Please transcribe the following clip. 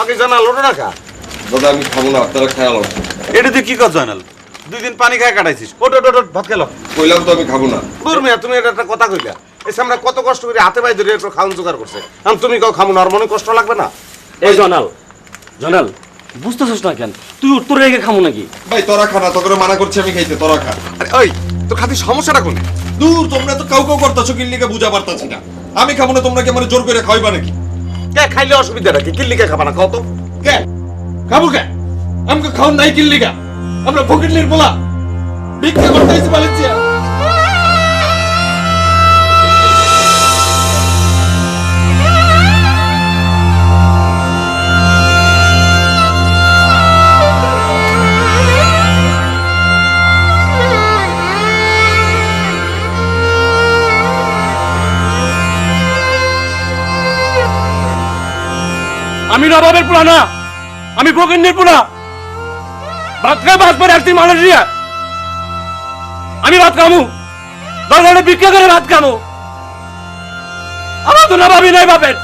আগে জানা লোটো রাখা। দাদা আমি খাব না আপনারা খেয়াল এটা তুই কি কর জয়নাল দুই দিন পানি খায় কাটাইছিস। ওট ওট ওট, ওট ভাত খেলো। কইলাম তো আমি খাব না। দূর মিয়া তুমি এটা একটা কথা কইলা। এসে আমরা কত কষ্ট করে হাতে পায়ে ধরে একটু খাওয়ান জোগাড় করছে। এখন তুমি কাউ খামো না আর মনে কষ্ট লাগবে না? এই জনাল জনাল বুঝতেছিস না কেন? তুই উত্তর রেখে খামো নাকি? ভাই তোরা খা না তোকে মানা করছি আমি খাইতে তোরা খা। আরে ওই তো খাতি সমস্যাটা কোনে দূর তোমরা তো কাউ কাউ করতেছো কিল্লিকে বুঝা পারতাছি না। আমি খাব না তোমরা কি আমার জোর করে খাওয়াইবা নাকি? কে খাইলে অসুবিধাটা কিল্লি কে খাবা না কত কে? খাব কে? আমাকে খাওয়ান নাই কিল্লিকা আমরা ফকিরলির বলা ভিক্ষা করতে এসে আমি নবাবের পোলা না, আমি প্রকন্যের পোলা। বাতকা বাস পরে পরে আসছি মালয়েশিয়া আমি ভাত খামু, দরকারে ভিক্ষা করে ভাত খামু। আমার তো নবাবই নাই বাপের।